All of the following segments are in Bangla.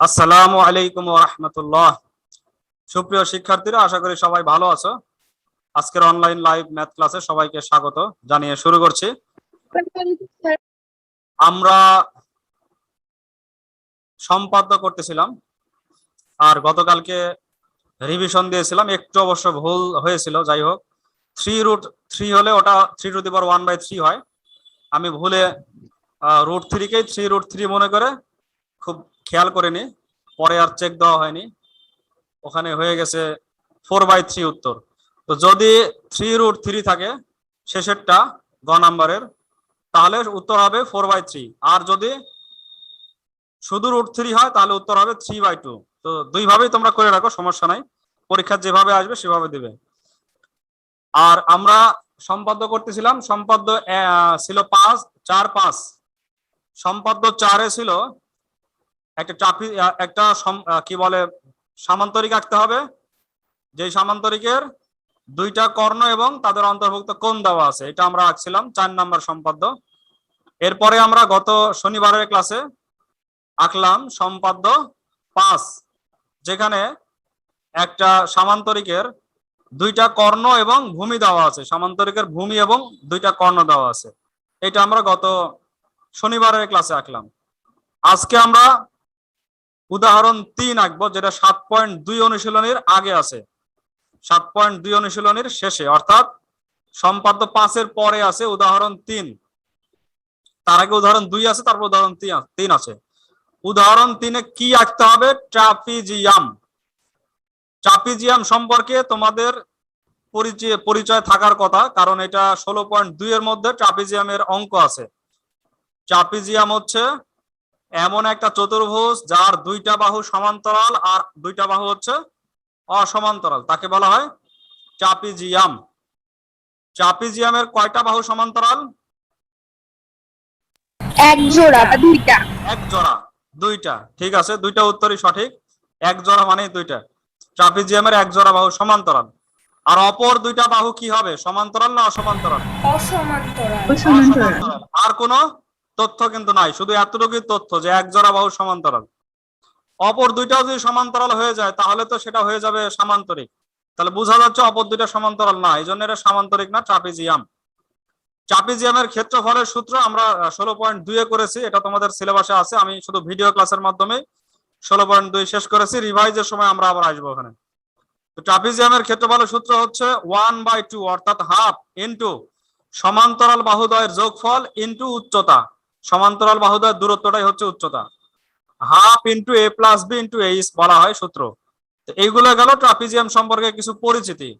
আসসালামু আলাইকুম রহমতুল্লাহ। সুপ্রিয় শিক্ষার্থীরা, আশা করি সবাই ভালো আছো। আজকের অনলাইন লাইভ ম্যাথ ক্লাসে সবাইকে স্বাগত জানিয়ে শুরু করছি। আমরা সম্পাদ্য করতেছিলাম, আর গতকালকে রিভিশন দিয়েছিলাম। একটু অবশ্য ভুল হয়েছিল, যাই হোক। থ্রি রুট থ্রি হলে ওটা three to the one by three হয়। আমি ভুলে রুট থ্রিকেই থ্রি রুট থ্রি মনে করে খুব খেয়াল করিনি, পরে আর চেক দেওয়া হয়নি। ওখানে হয়ে গেছে ফোর বাই থ্রি উত্তর। তো যদি থ্রি রুট থ্রি থাকে, শেষেরটা গ নাম্বারের, তাহলে উত্তর হবে ফোর বাই থ্রি আর যদি শুধু রুট থ্রি হয়, তাহলে উত্তর হবে থ্রি বাই টু তো দুইভাবেই তোমরা করে রাখো, সমস্যা নাই। পরীক্ষা যেভাবে আসবে, সেভাবে দিবে। আর আমরা সম্পাদ্য করতেছিলাম, সম্পাদ্য ছিল পাঁচ, চার, পাঁচ। সম্পাদ্য চারে ছিল একটা চাপি একটা কি বলে, সামান্তরিক আঁকতে হবে। যে সামান্তরিকের দুইটা কর্ণ এবং তাদের অন্তর্ভুক্ত কোণ দেওয়া আছে, এটা আমরা আঁকছিলাম, চার নাম্বার সম্পাদ্য। এরপরে আমরা গত শনিবারের ক্লাসে আঁকলাম সম্পাদ্য পাঁচ, যেখানে একটা সামান্তরিকের দুইটা কর্ণ এবং ভূমি দেওয়া আছে, সামান্তরিকের ভূমি এবং দুইটা কর্ণ দেওয়া আছে। এটা আমরা গত শনিবারের ক্লাসে আঁকলাম। আজকে আমরা উদাহরণ তিন আঁকবো, যেটা সাত পয়েন্ট দুই অনুশীলনের আগে আছে। সাত পয়েন্ট দুই অনুশীলনের শেষে, অর্থাৎ সম্পাদ্য পাঁচের পরে আছে উদাহরণ তিন। তার আগে উদাহরণ দুই আছে, তারপর উদাহরণ তিন আছে। উদাহরণ তিনে কি আঁকতে হবে? ট্রাপিজিয়াম। ট্রাপিজিয়াম সম্পর্কে তোমাদের পরিচয় পরিচয় থাকার কথা, কারণ এটা ষোলো পয়েন্ট দুই এর মধ্যে ট্রাপিজিয়ামের অঙ্ক আছে। ট্রাপিজিয়াম হচ্ছে এমন একটা চতুর্ভুজ যার দুইটা বাহু সমান্তরাল আর দুইটা বাহু হচ্ছে অসমান্তরাল। তাকে বলা হয় ট্রাপিজিয়াম। ট্রাপিজিয়ামের কয়টা বাহু সমান্তরাল? এক জোড়া দুইটা। এক জোড়া দুইটা। ঠিক আছে দুইটা উত্তরই সঠিক। এক জোড়া মানে দুইটা। ট্রাপিজিয়ামের এক জোড়া বাহু সমান্তরাল। আর অপর দুইটা বাহু কি হবে? সমান্তরাল না অসমান্তরাল। অসমান্তরাল। অসমান্তরাল। আর কোনো? তথ্য কিন্তু নাই, শুধু এতটুকুই তথ্য যে এক জোড়া বাহু সমান্তরাল। অপর দুইটাও যদি সমান্তরাল হয়ে যায়, তাহলে তো সেটা হয়ে যাবে সামান্তরিক। তাহলে বোঝা যাচ্ছে অপর দুইটা সমান্তরাল না, এই জন্য এটা সামান্তরিক না, ট্রাপিজিয়াম। ট্রাপিজিয়ামের ক্ষেত্রফলের সূত্র আমরা ষোলো পয়েন্ট দুইয়ে করেছি, এটা তোমাদের সিলেবাসে আছে, আমি শুধু ভিডিও ক্লাসের মাধ্যমে ষোলো পয়েন্ট দুই শেষ করেছি, রিভাইজের সময় আমরা আবার আসব ওখানে তো ট্রাপিজিয়ামের ক্ষেত্রফলের সূত্র হচ্ছে ওয়ান বাই টু, অর্থাৎ হাফ ইন্টু সমান্তরাল বাহুদ্বয়ের যোগফল ইন্টু উচ্চতা। সমান্তরাল বাহুদার দূরত্বটাই হচ্ছে উচ্চতা। Half into A plus B into H বলা হয় সূত্র। এইগুলো গেল ট্রাপিজিয়াম সম্পর্কে কিছু পরিচিতি।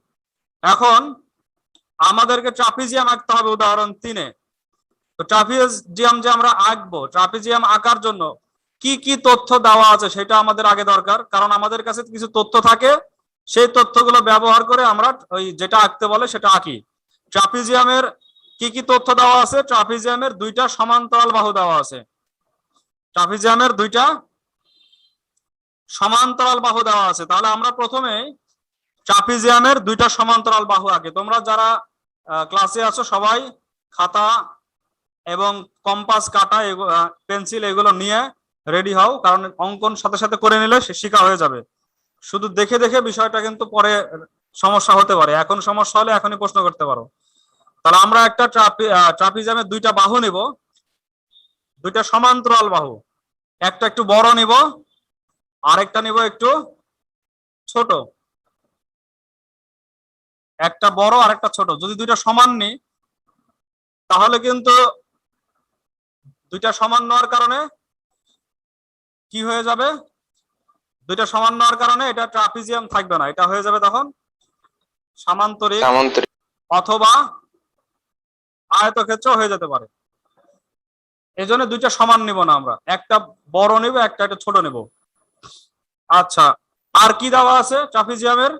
এখন আমাদেরকে ট্রাপিজিয়াম আঁকতে হবে উদাহরণ তিনে। তো ট্রাপিজিয়াম যে আমরা আঁকবো, ট্রাপিজিয়াম আঁকার জন্য কি কি তথ্য দেওয়া আছে সেটা আমাদের আগে দরকার। কারণ আমাদের কাছে কিছু তথ্য থাকে, সেই তথ্যগুলো ব্যবহার করে আমরা ওই যেটা আঁকতে বলে সেটা আঁকি। ট্রাপিজিয়ামের কি কি তথ্য দেওয়া আছে? ট্রাফিজিয়ামের দুইটা সমান্তরাল বাহু দেওয়া আছে। ট্রাফিজিয়ামের দুইটা সমান্তরাল বাহু দেওয়া আছে। তাহলে আমরা প্রথমে ট্রাপিজিয়ামের দুইটা সমান্তরাল বাহু আগে তোমরা যারা ক্লাসে আছো সবাই, খাতা এবং কম্পাস, কাটা পেন্সিল এগুলো নিয়ে রেডি হও, কারণ অঙ্কন সাথে সাথে করে নিলে সে শিখা হয়ে যাবে। শুধু দেখে দেখে বিষয়টা কিন্তু পরে সমস্যা হতে পারে। এখন সমস্যা হলে এখনই প্রশ্ন করতে পারো। তাহলে আমরা একটা ট্রাপিজামের দুইটা বাহু নিব। দুইটা সমান্তরাল বাহু। একটা একটু বড় নিব আরেকটা নিব একটু ছোট। একটা বড় আর একটা ছোট। যদি দুইটা সমান নিই তাহলে কিন্তু দুইটা সমান নেওয়ার কারণে কি হয়ে যাবে? দুইটা সমান নেওয়ার কারণে এটা ট্রাপিজিয়াম থাকবে না। এটা হয়ে যাবে তখন সামান্তরিক সামান্তরিক। অথবা আয়তক্ষেত্র হয়ে যেতে পারে। এই জন্য দুইটা সমান নিব না আমরা। একটা বড় নিব একটা একটা ছোট নিব। আচ্ছা আর কি দেওয়া আছে ট্রাপিজিয়ামের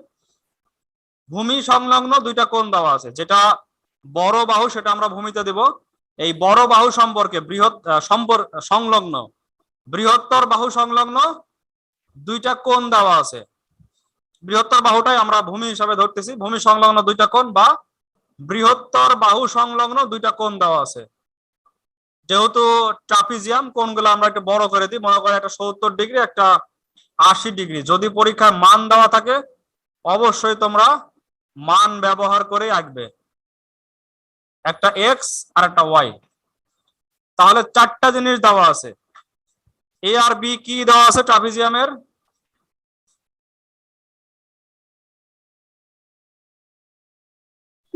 ভূমি সংলগ্ন দুইটা কোণ দেওয়া আছে। যেটা বড় বাহু সেটা আমরা ভূমিতে দিব। এই বড় বাহু সম্পর্কে বৃহৎ আহ, সম্পর সংলগ্ন বৃহত্তর বাহু সংলগ্ন দুইটা কোণ দেওয়া আছে। বৃহত্তর বাহুটাই আমরা ভূমি হিসাবে ধরতেছি। ভূমি সংলগ্ন দুইটা কোণ বা বৃহত্তর বাহু সংলগ্ন দুইটা কোণ দেওয়া আছে। যেহেতু ট্রাপিজিয়াম কোণগুলো আমরা একটু বড় করে দিই, মনে করেন একটা সত্তর ডিগ্রি, একটা আশি ডিগ্রি। যদি পরীক্ষায় মান দেওয়া থাকে, অবশ্যই তোমরা মান ব্যবহার করে আঁকবে। একটা এক্স আর একটা ওয়াই। তাহলে চারটা জিনিস দেওয়া আছে। এ আর বি কি দেওয়া আছে ট্রাপিজিয়ামের?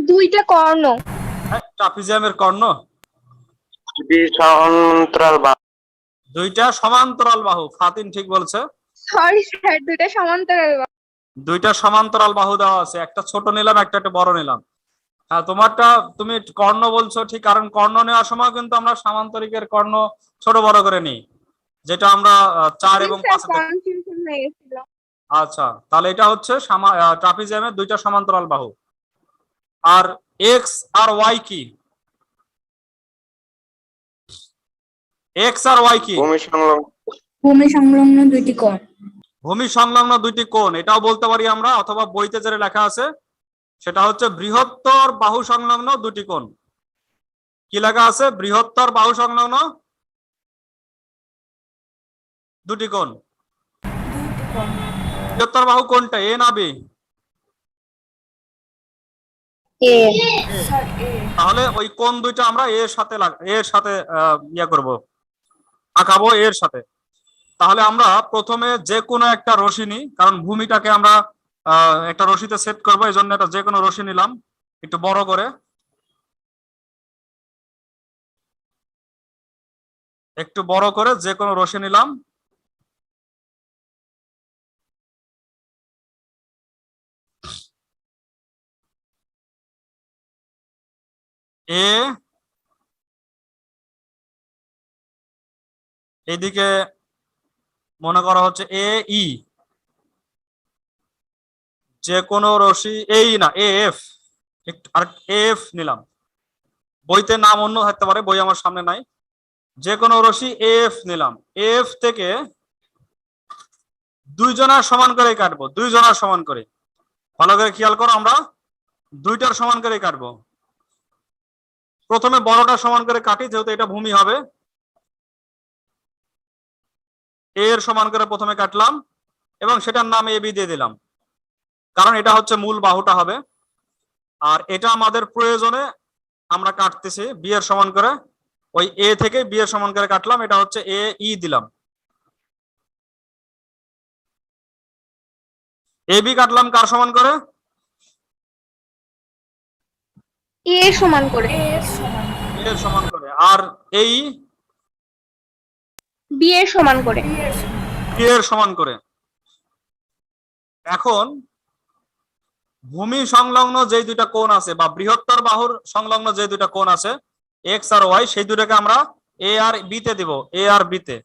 দুইটা কর্ণ। ট্রাপিজিয়ামের কর্ণ। সমান্তরাল বা দুইটা সমান্তরাল বাহু ফাতিন ঠিক বলছে। সরি স্যার দুইটা সমান্তরাল বাহু। দুইটা সমান্তরাল বাহু দেওয়া আছে একটা ছোট নিলাম একটা একটা বড় নিলাম। হ্যাঁ তোমারটা তুমি কর্ণ বলছো ঠিক কারণ কর্ণ নেওয়ার সময় কিন্তু আমরা সামান্তরিকের কর্ণ ছোট বড় করে নিই যেটা আমরা চার এবং পাঁচ হয়ে আচ্ছা তাহলে এটা হচ্ছে ট্রাপিজিয়ামের দুইটা সমান্তরাল বাহু। আর এক্স আর ওয়াই কি? এক্স আর ওয়াই কি? ভূমি সংলগ্ন। ভূমি সংলগ্ন দুইটি কোণ। ভূমি সংলগ্ন দুইটি কোণ এটাও বলতে পারি আমরা অথবা বইতে যেটা লেখা আছে সেটা হচ্ছে বৃহত্তর বাহু সংলগ্ন দুটি কোণ। কি লেখা আছে? বৃহত্তর বাহু সংলগ্ন দুটি কোণ। বৃহত্তর বাহু কোনটা এ না বি? তাহলে ওই কোন দুইটা আমরা এর সাথে এর সাথে ইয়ে করব। আঁকাবো এর সাথে। তাহলে আমরা প্রথমে যে কোনো একটা রশি নিই, কারণ ভূমিটাকে আমরা একটা রশিতে সেট করব এই জন্য একটা যে কোনো রশি নিলাম, একটু বড় করে। একটু বড় করে যে কোনো রশি নিলাম। এদিকে মনে করা হচ্ছে এ, ই। যে কোনো রশি এই না এফ। আর এফ নিলাম। বইতে নাম অন্য থাকতে পারে, বই আমার সামনে নাই। যে কোনো রশি এফ নিলাম। এফ থেকে দুইজনার সমান করে কাটবো, দুইজনার সমান করে। ভালো করে খেয়াল করো আমরা। দুইটার সমান করে কাটবো। প্রথমে বড়টা সমান করে কাটি, যেহেতু এটা ভূমি হবে। এর সমান করে প্রথমে কাটলাম, এবং সেটার নাম এ বি দিয়ে দিলাম। কারণ এটা হচ্ছে মূল বাহুটা হবে। আর এটা আমাদের প্রয়োজনে আমরা কাটতেছি বি এর সমান করে। ওই এ থেকে বি এর সমান করে কাটলাম, এটা হচ্ছে এ ই দিলাম। এ বি কাটলাম কার সমান করে? এ সমান করে। এ সমান করে। আর এই বি এর সমান করে। বি এর সমান করে। এখন ভূমি সংলগ্ন যে দুইটা কোণ আছে বা বৃহত্তর বাহুর সংলগ্ন যে দুইটা কোণ আছে এক্স আর ওয়াই সেই দুটাকে আমরা এ আর বি তে দিব। এ আর বি তে।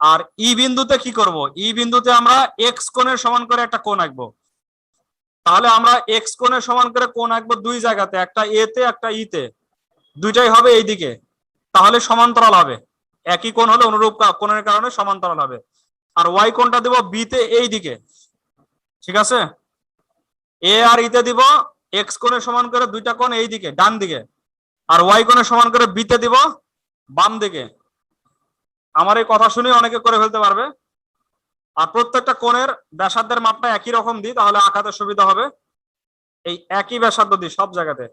আর ই বিন্দুতে কি করব? ই বিন্দুতে আমরা এক্স কোণের সমান করে একটা কোণ আঁকবো। তাহলে আমরা এক্স কোণের সমান করে কোণ আঁকবো দুই জায়গাতে, একটা এ তে, একটা ই তে, দুইটাই হবে এইদিকে। তাহলে সমান্তরাল হবে। একই কোণ হলে অনুরূপ কোণের কারণে সমান্তরাল হবে। আর ওয়াই কোণটা দিব বি তে এই দিকে ঠিক আছে? এ আর ইতে দিব এক্স কোণের সমান করে দুইটা কোণ এই দিকে ডান দিকে। আর ওয়াই কোণের সমান করে বি তে দিব বাম দিকে। আমার এই কথা শুনে অনেকে করে ফেলতে পারবে। আর প্রত্যেকটা কোণের ব্যাসার্ধের মাপটা একই রকম দিই, তাহলে আঁকাতে সুবিধা হবে। এই একই ব্যাসার্ধ দিই সব জায়গাতে।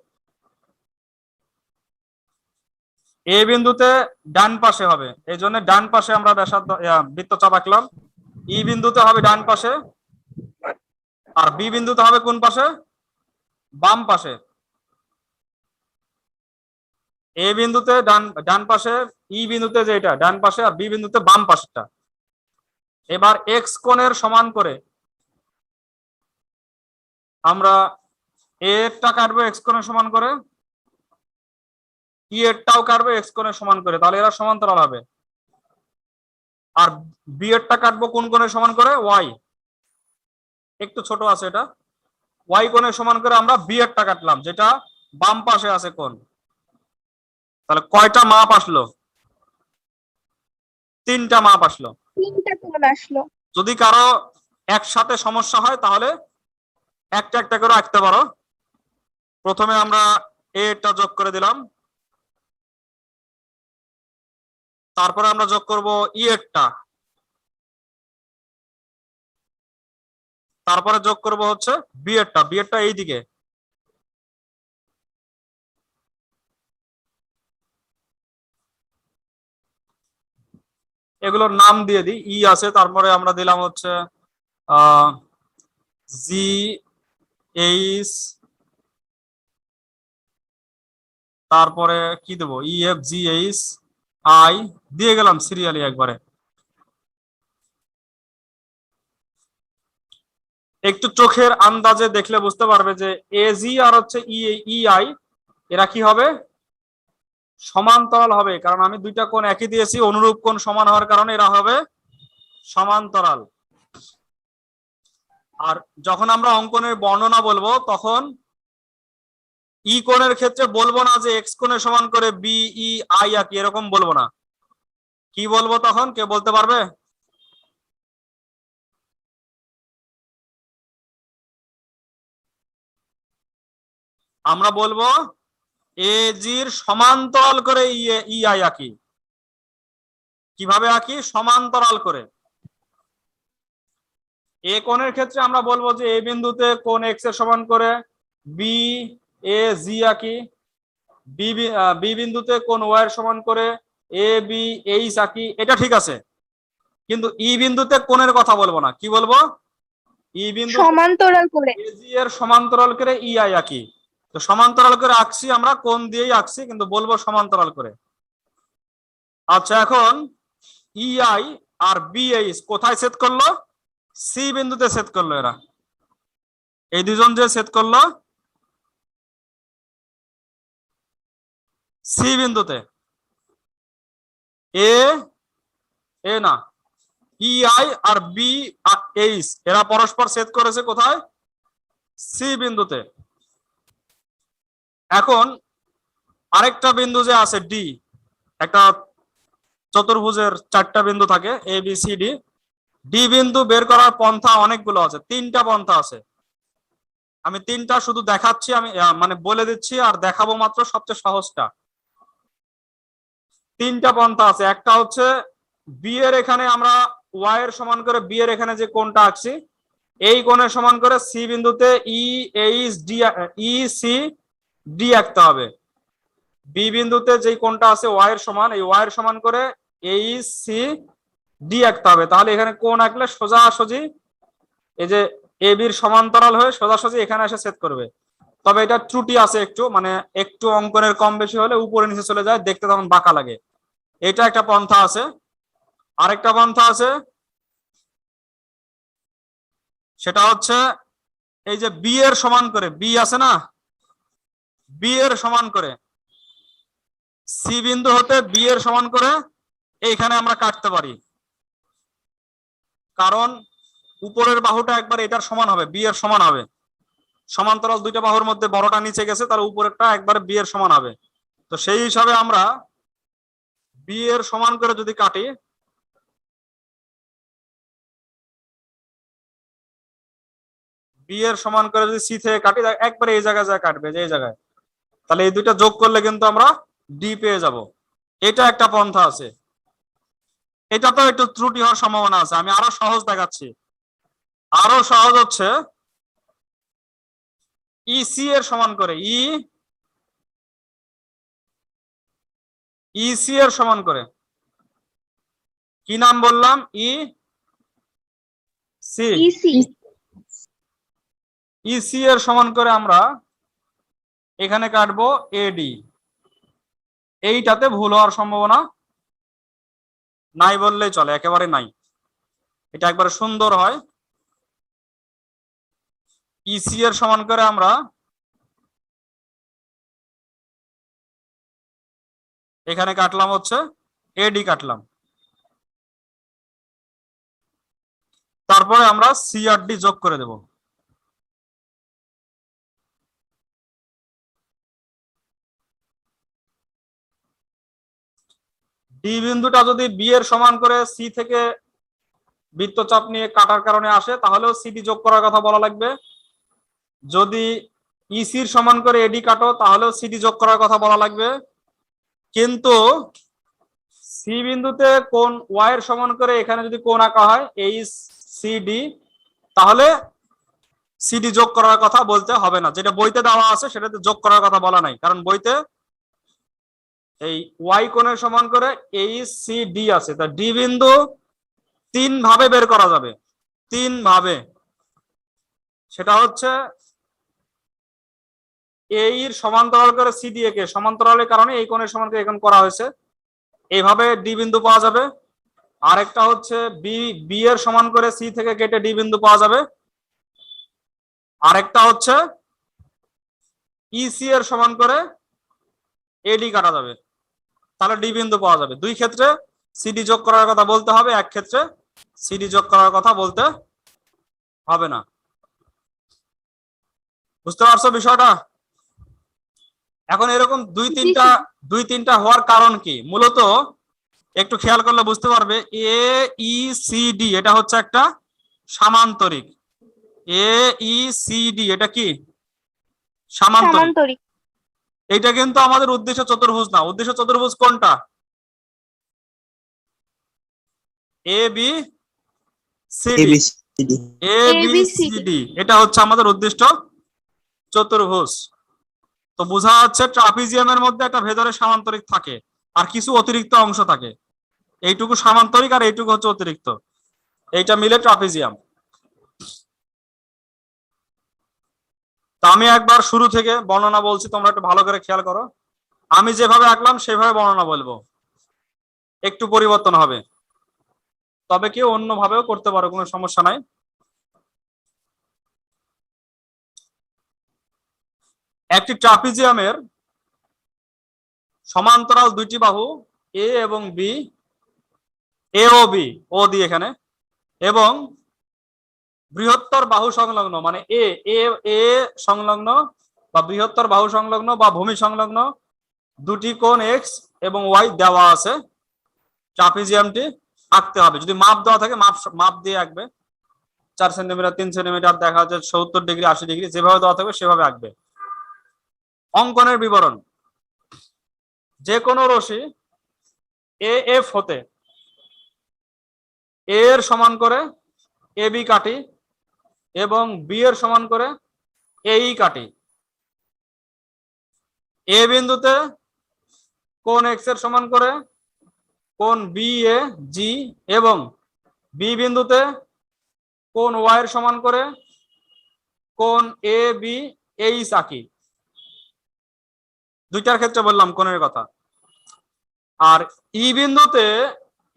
এ বিন্দুতে ডান পাশে হবে। এই জন্য ডান পাশে আমরা ব্যাসার্ধ বৃত্তচাপ আঁকলাম ই বিন্দুতে হবে ডান পাশে, আর বি বিন্দুতে হবে কোন পাশে? বাম পাশে। এ বিন্দুতে ডান ডান পাশে, ই বিন্দুতে যেটা, ডান পাশে আর বি বিন্দুতে বাম পাশেটা এবার এক্স কোণের সমান করে আমরা এরটা কাটবো এক্স কোণের সমান করে ই এরটাও কাটবো এক্স কোণের সমান করে, তাহলে এরা সমান্তরাল হবে। আর বি এরটা কাটবো কোন কোণের সমান করে? ওয়াই একটু ছোট আছে এটা। ওয়াই কোণের সমান করে আমরা বি এরটা কাটলাম, যেটা বাম পাশে আছে কোণ। তাহলে কয়টা মাপ আসলো? তিনটা মাপ আসলো। তিনটা কোন আসলো। যদি কারও একসাথে সমস্যা হয়, তাহলে একটা একটা করে আঁকতে পারো। প্রথমে আমরা এটা যোগ করে দিলাম। তারপরে আমরা যোগ করব ই e একটা তারপরে যোগ করব হচ্ছে বি এরটা বি এরটা এইদিকে। এগুলোর নাম দিয়ে দিই। ই আছে, তারপরে আমরা দিলাম হচ্ছে জি, এইচ, তারপরে কি দেবো? E, F, G, H, I, দিয়ে গেলাম সিরিয়ালি একবারে। একটু চোখের আন্দাজে দেখলে বুঝতে পারবে যে এজি আর হচ্ছে ই ই, আই, এরা কি হবে? সমান্তরাল হবে, কারণ আমি দুইটা কোণ একই দিয়েছি, অনুরূপ কোণ সমান হওয়ার কারণে এরা হবে সমান্তরাল। আর যখন আমরা অঙ্কনের বর্ণনা বলব, তখন ই কোণের ক্ষেত্রে বলব না যে এক্স কোণের সমান করে বি, ই, আই আঁকি এরকম বলব না। কি বলব তখন? কে বলতে পারবে? আমরা বলব এ জির সমান্তরাল করে ই আই আঁকি। কীভাবে আঁকি? সমান্তরাল করে। এ কোণের ক্ষেত্রে আমরা বলব যে এ বিন্দুতে কোণ এক্সের সমান করে বি এ জি আঁকি। বি বিন্দুতে কোন ওয়াই এর সমান করে এ বি এইচ আঁকি। এটা ঠিক আছে। কিন্তু ই বিন্দুতে কোণের কথা বলব না। কি বলব? ই বিন্দু সমান্তরাল করে। এজি এর সমান্তরাল করে ই আই আঁকি। তো সমান্তরাল করে আঁকছি আমরা কোণ দিয়েই আঁকছি, কিন্তু বলব সমান্তরাল করে। আচ্ছা এখন ই আই আর বিএইচ কোথায় সেট করল? সি বিন্দুতে সেট করল এরা। এই দুজন যে সেট করল সি বিন্দুতে। এ এ না। ই আই আর বি এরা পরস্পর সেট করেছে কোথায়? সি বিন্দুতে। এখন আরেকটা বিন্দু যে আছে ডি একটা চতুর্ভুজের চারটা বিন্দু থাকে A B C D D বিন্দু বের করার পন্থা অনেকগুলো আছে, তিনটা পন্থা আছে। আমি তিনটা শুধু দেখাচ্ছি, আমি মানে বলে দিচ্ছি আর দেখাবো মাত্র সবচেয়ে সহজটা। তিনটা পন্থা আছে, একটা হচ্ছে বি এর এখানে আমরা ওয়াই এর সমান করে বি এর এখানে যে কোণটা আঁকছি, এই কোণের সমান করে সি বিন্দুতে E H D E C D আঁকতে হবে। বি বিন্দুতে যেই কোণটা আছে ওয়াই এর সমান, এই ওয়াই এর সমান করে এইচ সি ডি আঁকতে হবে। তাহলে এখানে কোণ আঁকলে সোজাসুজি এই যে এ বির সমান্তরাল হয়ে সোজাসুজি এখানে এসে সেট করবে। তবে এটা ত্রুটি আছে একটু মানে একটু অঙ্কনের কম বেশি হলে উপরে নিচে চলে যায়, দেখতে তখন বাঁকা লাগে। এটা একটা পন্থা আছে। আরেকটা পন্থা আছে। সেটা হচ্ছে এই যে বি এর সমান করে বি আছে না? বি এর সমান করে। সি বিন্দু হতে বি এর সমান করে এইখানে আমরা কাটতে পারি। কারণ উপরের বাহুটা একবার এটার সমান হবে, বি এর সমান হবে। সমান্তরাল দুইটা বাহুর মধ্যে বড়টা নিচে গেছে তার উপরেরটা একবার বি এর সমান হবে। তো সেই হিসাবে আমরা বি এর সমান করে যদি কাটি, বি এর সমান করে যদি সি থেকে কাটি একবারে এই জায়গায় যা কাটবে, যে এই জায়গায়। তাহলে এই দুইটা যোগ করলে কিন্তু আমরা ডি পেয়ে যাব। এটা একটা পন্থা আছে। এটা তো একটু ত্রুটি হওয়ার সম্ভাবনা আছে। আমি আরও সহজ দেখাচ্ছি। আরও সহজ হচ্ছে ই সি এর সমান করে ই ই সি এর সমান করে। কি নাম বললাম? ই সি ইসি ইসি এর সমান করে আমরা এখানে কাটবো এডি এইটাতে ভুল হওয়ার সম্ভাবনা নাই বললেই চলে, একেবারে নাই। এটা একবারে সুন্দর হয়। ইসি এর সমান করে আমরা এখানে কাটলাম হচ্ছে এডি কাটলাম। তারপরে আমরা সিআরডি যোগ করে দেব। ডি বিন্দুটা যদি বি এর সমান করে সি থেকে বৃত্তচাপ নিয়ে কাটার কারণে আসে, তাহলেও সিডি যোগ করার কথা বলা লাগবে। যদি ইসির সমান করে এডি কাটো, তাহলেও সিডি যোগ করার কথা বলা লাগবে। কিন্তু সি বিন্দুতে কোন ওয়াই এর সমান করে এখানে যদি কোন আঁকা হয় এইচ সি ডি তাহলে সিডি যোগ করার কথা বলতে হবে না। যেটা বইতে দেওয়া আছে, সেটাতে যোগ করার কথা বলা নাই। কারণ বইতে এই ওয়াই কোণের সমান করে এই সি ডি আছে। তা ডি বিন্দু তিন ভাবে বের করা যাবে। তিন ভাবে। সেটা হচ্ছে এর সমান্তরাল করে সি দিয়ে কে? সমান্তরালের কারণে এই কোণের সমান করে এখন করা হয়েছে। এইভাবে ডি বিন্দু পাওয়া যাবে। আরেকটা হচ্ছে বি বি এর সমান করে সি থেকে কেটে ডি বিন্দু পাওয়া যাবে। আরেকটা হচ্ছে ইসি এর সমান করে এডি কাটা যাবে। তাহলে ডি বিন্দু পাওয়া যাবে। দুই ক্ষেত্রে সিডি যোগ করার কথা বলতে হবে এক ক্ষেত্রে সিডি যোগ করার কথা বলতে হবে না। বুঝতে পারছ বিষয়টা? এখন এরকম দুই তিনটা দুই তিনটা হওয়ার কারণ কি? মূলত একটু খেয়াল করলে বুঝতে পারবে এ ই সি ডি এটা হচ্ছে একটা সামান্তরিক। এ ই সি ডি এটা কি? সামান্তরিক। এইটা কিন্তু আমাদের উদ্দেশ্য চতুর্ভুজ না। উদ্দেশ্য চতুর্ভুজ কোনটা? A B C A B ABCD এটা হচ্ছে আমাদের উদ্দিষ্ট চতুর্ভুজ। তো বোঝা যাচ্ছে ট্রাপিজিয়ামের মধ্যে একটা ভেতরে সামান্তরিক থাকে আর কিছু অতিরিক্ত অংশ থাকে। এইটুকু সামান্তরিক আর এইটুকু হচ্ছে অতিরিক্ত। এইটা মিলে ট্রাপিজিয়াম। তা আমি একবার শুরু থেকে বর্ণনা বলছি, তোমরা একটু ভালো করে খেয়াল করো। আমি যেভাবে আঁকলাম, সেভাবে বর্ণনা বলব। একটু পরিবর্তন হবে। তবে কেউ অন্যভাবেও করতে পারো, কোনো সমস্যা নাই। একটি ট্রাপিজিয়ামের সমান্তরাল দুইটি বাহু, এ এবং বি, এ ও বি, ও দি এখানে, এবং বৃহত্তর বাহু সংলগ্ন মানে এ এ এ সংলগ্ন বা বৃহত্তর বাহু সংলগ্ন বা ভূমি সংলগ্ন, দুটি কোণ এক্স এবং ওয়াই দেওয়া আছে। ট্রাপিজিয়ামটি আঁকতে হবে। যদি মাপ দেওয়া থাকে, মাপ মাপ দিয়ে আঁকবে। চার সেন্টিমিটার, তিন সেন্টিমিটার দেখা যাচ্ছে সত্তর ডিগ্রি, আশি ডিগ্রি, যেভাবে দেওয়া থাকবে সেভাবে আঁকবে। অঙ্কনের বিবরণ। যে কোনো রশি এ, এফ হতে এর সমান করে এ, বি কাটি এবং বি এর সমান করে এই কাটি। এ বিন্দুতে কোন এক্সের সমান করে? কোন বি এ জি এবং বি বিন্দুতে কোন ওয়াই এর সমান করে? কোন এ বি এইচ আঁকি দুইটার ক্ষেত্রে বললাম কোণের কথা। আর ই বিন্দুতে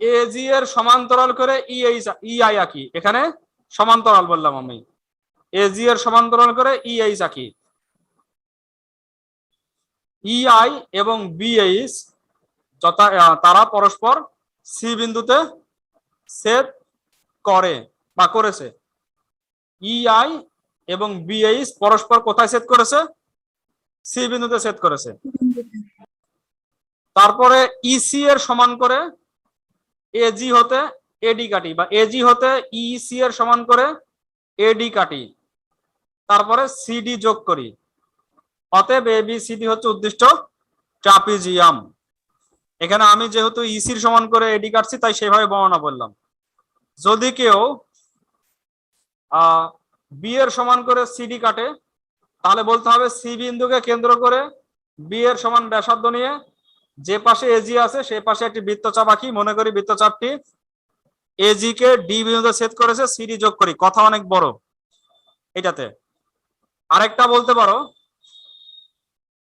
এ জি এর সমান্তরাল করে ই এইচ ই আই আঁকি। এখানে সমান্তরাল বললাম আমি। এ জি এর সমান্তরাল করে ই এইচ আঁকি ই আই এবং বি এইচ যথা তারা পরস্পর সি বিন্দুতে সেট করে বা করেছে। ই আই এবং বিএইচ পরস্পর কোথায় সেট করেছে? সি বিন্দুতে সেট করেছে। তারপরে ইসি এর সমান করে এজি হতে এডি কাটি বা এজি হতে ইসি এর সমান করে এডি কাটি। তারপরে সিডি যোগ করি। অতএব এ বি সিডি হচ্ছে উদ্দিষ্ট ট্রাপিজিয়াম। এখানে আমি যেহেতু ইসির সমান করে এডি কাটছি, তাই সেভাবে বর্ণনা বললাম যদি কেউ বি এর সমান করে সিডি কাটে, তাহলে বলতে হবে সি বিন্দুকে কেন্দ্র করে বি এর সমান ব্যাসার্ধ নিয়ে যে পাশে এজি আছে, সে পাশে একটি বৃত্তচাপ আঁকি। মনে করি বৃত্তচাপটি এজি কে ডি বিন্দুতে ছেদ করেছে সিডি যোগ করি। কথা অনেক বড়। এটাতে। আরেকটা বলতে পারো।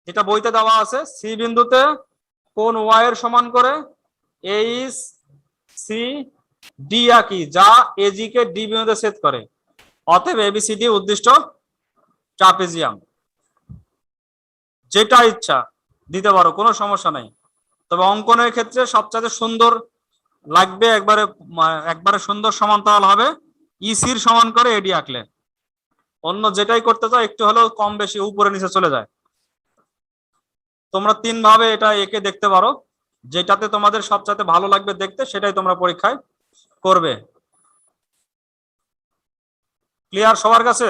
যেটা বইতে দেওয়া আছে সি বিন্দুতে কোন ওয়াই এর সমান করে এইচ সি ডি আঁকি যা এজি কে ডি বিন্দুতে ছেদ করে। অতএব এবিসিডি উদ্দিষ্ট ট্রাপিজিয়াম। যেটা ইচ্ছা, দিতে পারো, কোনো সমস্যা নাই। তবে অঙ্কনের ক্ষেত্রে সবচেয়ে সুন্দর লাগবে একবারে একবারে সুন্দর সমান্তরাল হবে। ইসির সমান করে এডি আঁকলে। অন্য যেটাই করতে চাও একটু হলেও কম বেশি উপরে নিচে চলে যায়। তোমরা তিন ভাবে এটা একে দেখতে পারো। যেটাতে তোমাদের সবচাইতে ভালো লাগবে দেখতে সেটাই তোমরা পরীক্ষায় করবে। ক্লিয়ার সবার কাছে?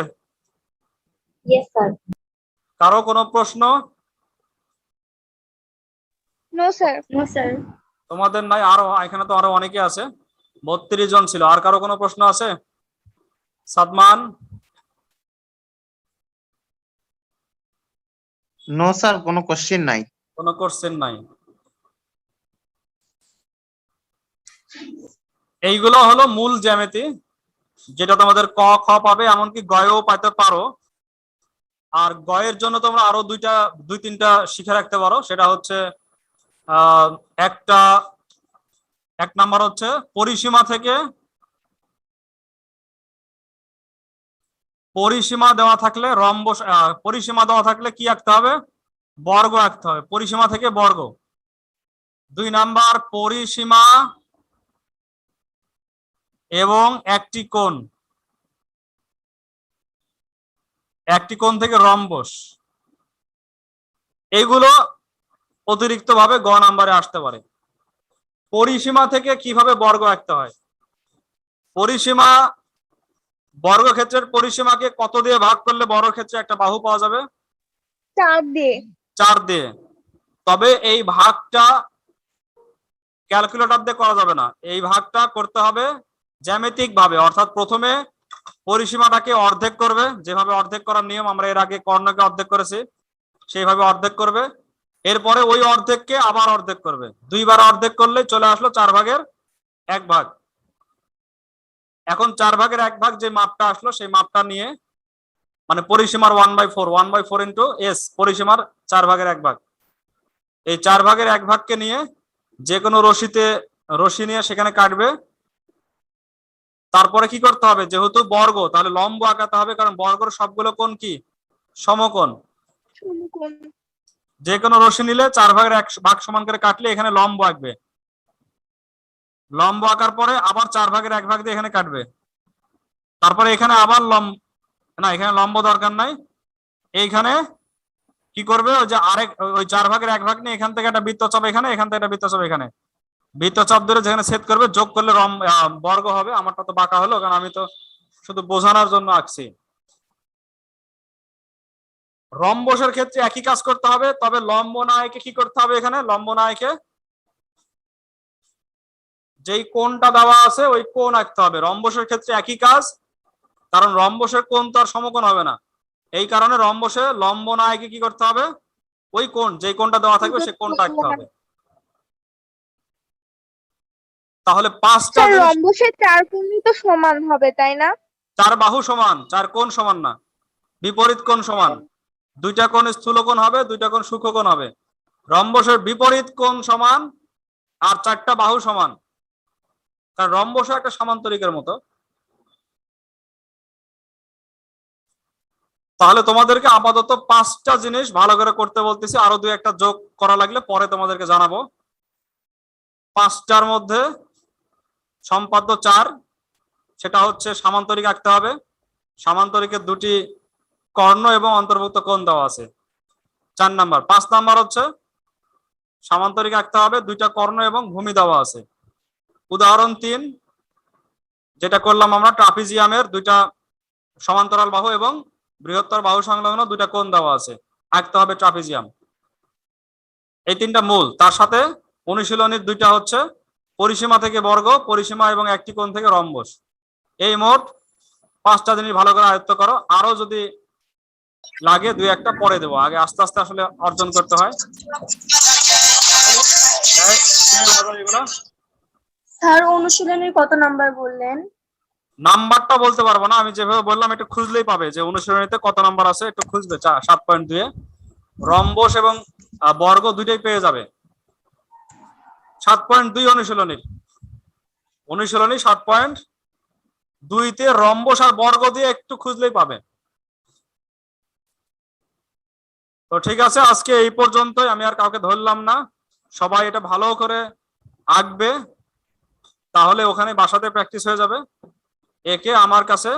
কারও কোনো প্রশ্ন? নো স্যার নো স্যার তোমাদের নাই আরও এখানে তো আরও অনেকে আছে। বত্রিশ জন ছিল। আর কারও কোনো প্রশ্ন আছে? সাদমান? নো স্যার কোনো কোশ্চেন নাই। কোনো কোশ্চেন নাই। এইগুলো হলো মূল জ্যামিতি যেটা তোমাদের ক খ পাবে এমনকি গয়ও পাইতে পারো। আর গয়ের জন্য তোমরা আরও দুইটা দুই তিনটা শিখে রাখতে পারো। সেটা হচ্ছে একটা, এক নাম্বার হচ্ছে পরিসীমা থেকে পরিসীমা দেওয়া থাকলে রম্বস পরিসীমা দেওয়া থাকলে কি আঁকতে হবে? বর্গ আঁকতে হবে। পরিসীমা থেকে বর্গ। দুই নাম্বার, পরিসীমা এবং একটি কোণ। একটি কোণ থেকে রম্বস। এইগুলো অতিরিক্ত ভাবে গ নাম্বারে আসতে পারে। পরিসীমা থেকে কীভাবে বর্গ আঁকতে হয়? পরিসীমা বর্গক্ষেত্রের পরিসীমাকে কত দিয়ে ভাগ করলে বর্গক্ষেত্রে একটা বাহু পাওয়া যাবে? চার দিয়ে। চার দিয়ে। তবে এই ভাগটা ক্যালকুলেটর দিয়ে করা যাবে না। এই ভাগটা করতে হবে জ্যামিতিক ভাবে অর্থাৎ প্রথমে পরিসীমাটাকে অর্ধেক করবে। যেভাবে অর্ধেক করার নিয়ম আমরা এর আগে কর্ণকে অর্ধেক করেছি সেইভাবে অর্ধেক করবে। এরপরে ওই অর্ধেককে আবার অর্ধেক করবে। দুইবার অর্ধেক করলে চলে আসলো চার ভাগের এক ভাগ। এখন চার ভাগের এক ভাগ যে মাপটা আসলো, সেই মাপটা নিয়ে মানে পরিসীমার one by four one by four into S পরিসীমার চার ভাগের এক ভাগ। এই চার ভাগের এক ভাগকে নিয়ে যে কোনো রশিতে, রশি নিয়ে সেখানে কাটবে। তারপরে কি করতে হবে? যেহেতু বর্গ, তাহলে লম্ব আঁকাতে হবে, কারণ বর্গর সবগুলো কোন কি? সমকোণ। সমকোণ। যে কোনো রশি নিলে চার ভাগের এক ভাগ সমান করে কাটলে এখানে লম্ব আঁকবে। লম্ব আঁকার পরে আবার চার ভাগের এক ভাগ দিয়ে এখানে কাটবে। তারপরে এখানে আবার লম্ব না, এখানে লম্ব দরকার নাই। এইখানে কি করবে? ওই যে আরেক ওই চার ভাগের এক ভাগ নিয়ে এখান থেকে একটা বৃত্তচাপ এখানে, এখান থেকে একটা বৃত্ত বৃত্তচাপ এখানে। বৃত্তচাপ ধরে যেখানে সেট করবে, যোগ করলে বর্গ হবে। আমারটা তো বাঁকা হলো, কারণ আমি তো শুধু বোঝানোর জন্য আঁকছি। রম্বসের ক্ষেত্রে একই কাজ করতে হবে তবে লম্ব নায়কে কি করতে হবে এখানে? লম্ব নায়কে যেই কোণটা দেওয়া আছে ওই কোণ আঁকতে হবে। রম্বসের ক্ষেত্রে একই কাজ কারণ রম্বসের কোণ তো আর সমকোণ হবে না। এই কারণে রম্বসে লম্ব নায়কে কি করতে হবে? ওই কোণ যে কোণটা দেওয়া থাকবে সে কোণটা আঁকতে হবে। তাহলে পাঁচটা রম্বসের চার কোণই তো সমান হবে তাই না? চার বাহু সমান চার কোণ সমান না। বিপরীত কোণ সমান। দুইটা কোণ স্থূল কোণ হবে, দুইটা কোণ সূক্ষ্ম কোণ হবে। রম্বসের বিপরীত কোণ সমান আর চারটা বাহু সমান। কারণ রম্বস একটা সামান্তরিকের মতো। তাহলে তোমাদেরকে আপাতত পাঁচটা জিনিস ভালো করে করতে বলতেছি। আরও দুই একটা যোগ করা লাগলে পরে তোমাদেরকে জানাব। পাঁচটার মধ্যে সম্পাদ্য চার, সেটা হচ্ছে সামান্তরিক আঁকতে হবে। সামান্তরিকের দুটি কর্ণ এবং অন্তর্ভুক্ত কোণ দেওয়া আছে। চার নাম্বার। পাঁচ নাম্বার হচ্ছে, সামান্তরিক আঁকতে হবে, দুইটা কর্ণ এবং ভূমি দেওয়া আছে। উদাহরণ তিন, যেটা করলাম আমরা, ট্রাপিজিয়ামের দুইটা সমান্তরাল বাহু এবং বৃহত্তর বাহু সংলগ্ন দুইটা কোণ দেওয়া আছে। আঁকতে হবে ট্রাপিজিয়াম। এই তিনটা মূল। তার সাথে অনুশীলনীর দুইটা হচ্ছে, পরিসীমা থেকে বর্গ, পরিসীমা এবং একটি কোণ থেকে রম্বস। এই মোট পাঁচটা জিনিস ভালো করে আয়ত্ত করো। আরও যদি লাগে দুই একটা পরে দেবো। আগে আস্তে আস্তে আসলে অর্জন করতে হয়? স্যার অনুশীলনের কত নাম্বার বললেন? নাম্বারটা বলতে পারব না আমি যেভাবে বললাম একটু খুঁজলেই পাবে যে অনুশীলনীতে কত নাম্বার আছে একটু খুঁজবে সাত পয়েন্ট দুয়ে। রম্বস এবং বর্গ দুইটাই পেয়ে যাবে। সাত পয়েন্ট দুই অনুশীলনীর। অনুশীলনী সাত পয়েন্ট দুইতে রম্বস আর বর্গ দিয়ে একটু খুঁজলেই পাবে। তো ঠিক আছে, আজকে এই পর্যন্তই। আমি আর কাউকে ধরলাম না। সবাই এটা ভালো করে আঁকবে। তাহলে ওখানে বাসাতে প্র্যাকটিস হয়ে যাবে। একে আমার কাছে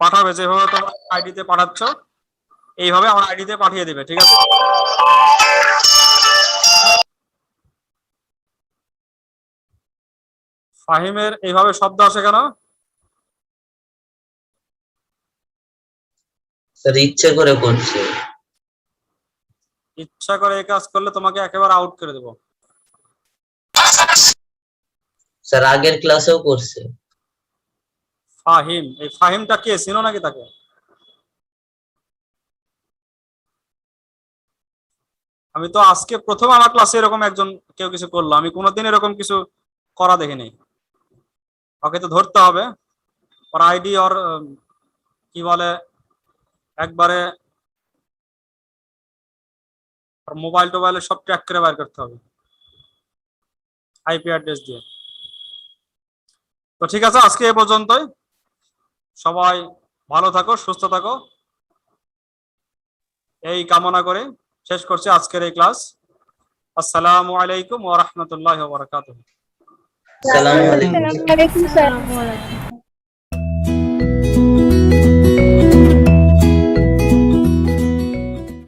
পাঠাবে, যেভাবে তোমার আইডিতে পাঠাচ্ছ, এইভাবে আমার আইডিতে পাঠিয়ে দিবে, ঠিক আছে? ফাহিমের এইভাবে শব্দ আসে কেন? ইচ্ছে করে করছে। ইচ্ছা করে এই কাজ করলে তোমাকে একেবারে আউট করে দেবো। স্যার আগের ক্লাসেও করছে। ফাহিম এই ফাহিমটা কে? চিনো নাকি তাকে? আমি তো আজকে প্রথম আমার ক্লাসে এরকম একজন কেউ কিছু করল। আমি কোনোদিন এরকম কিছু করা দেখিনি। ওকে তো ধরতে হবে। ওর আইডি ওর কি বলে একবারে মোবাইল টোবাইলে সব ট্র্যাক করে বের করতে হবে। আইপি অ্যাড্রেস দিয়ে। তো ঠিক আছে আজকে এ পর্যন্তই। সবাই ভালো থাকো সুস্থ থাকো। এই কামনা করে শেষ করছি আজকের এই ক্লাস। আসসালামু আলাইকুম ওয়া রাহমাতুল্লাহি ওয়া বারাকাতুহু। আসসালামু আলাইকুম। স্যার